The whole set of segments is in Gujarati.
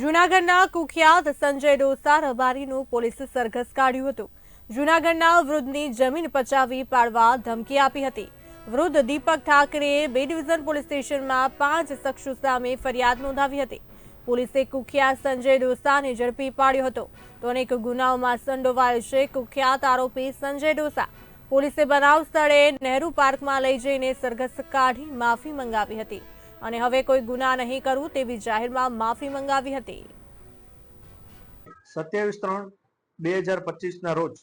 જૂનાગઢના કુખ્યાત સંજય ડોસા રબારીનું પોલીસે સરઘસ કાઢ્યું હતું. જૂનાગઢના વૃદ્ધની જમીન પચાવી પાડવા ધમકી આપી હતી. વૃદ્ધ દીપક ઠાકરેએ બે ડિવિઝન પોલીસ સ્ટેશનમાં પાંચ શખ્સો સામે ફરિયાદ નોંધાવી હતી. પોલીસે કુખ્યાત સંજય ડોસાને ઝડપી પાડ્યો હતો. તો અનેક ગુનાઓમાં સંડોવાયો છે કુખ્યાત આરોપી સંજય ડોસા. પોલીસે બનાવ સ્થળે નહેરુ પાર્કમાં લઈ જઈને સરઘસ કાઢી માફી મંગાવી હતી. અને હવે કોઈ ગુના નહીં કરવું તેવી જાહેરમાં માફી મંગાવી હતી. સત્યાવીસ ત્રણ બે હજાર પચીસના રોજ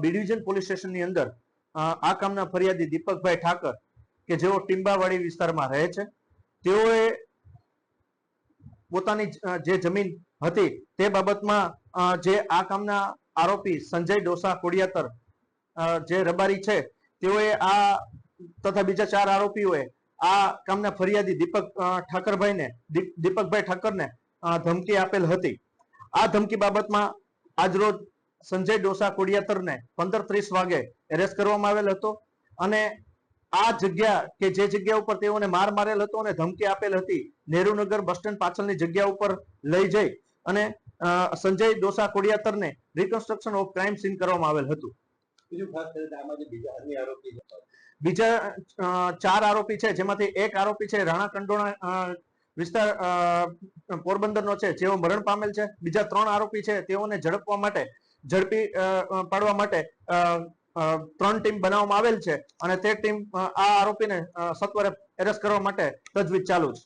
બી ડિવિઝન પોલીસ સ્ટેશનની અંદર આ કામના ફરિયાદી દીપકભાઈ ઠાકર, કે જેઓ ટીંબાવાડી વિસ્તારમાં રહે છે, તેઓએ પોતાની જે જમીન હતી તે બાબતમાં જે આ કામના આરોપી સંજય ડોસા કોડિયાતર જે રબારી છે, તેઓએ આ તથા બીજા ચાર આરોપીઓએ આ કામના ફરિયાદી દીપક ઠાકરભાઈને દીપકભાઈ ઠાકરને ધમકી આપેલ હતી. આ ધમકી બાબતમાં આજરોજ સંજય ડોસા કોડિયાતરને પંદર ત્રીસ વાગે એરેસ્ટ કરવામાં આવેલ હતો અને આ જગ્યા કે જે જગ્યા ઉપર તેઓને માર મારેલ હતો અને ધમકી આપેલ હતી નહેરુનગર બસ સ્ટેન્ડ પાછળની જગ્યા ઉપર લઈ જઈ અને સંજય ડોસા કોડિયાતરને રિકન્સ્ટ્રક્શન ઓફ ક્રાઇમ સીન કરવામાં આવેલ હતું. બીજું ખાસ કરીને આમાં જે બીજા અન્ય આરોપી બીજા ચાર આરોપી છે, જેમાંથી એક આરોપી છે, રાણા કંડોણા વિસ્તાર પોરબંદરનો છે, જેઓ મરણ પામેલ છે. બીજા ત્રણ આરોપી છે, તેઓને ઝડપવા માટે, ઝડપી પાડવા માટે ત્રણ ટીમ બનાવવામાં આવેલ છે. અને તે ટીમ આ આરોપીને સત્વરે એરેસ્ટ કરવા માટે તજવીજ ચાલુ છે.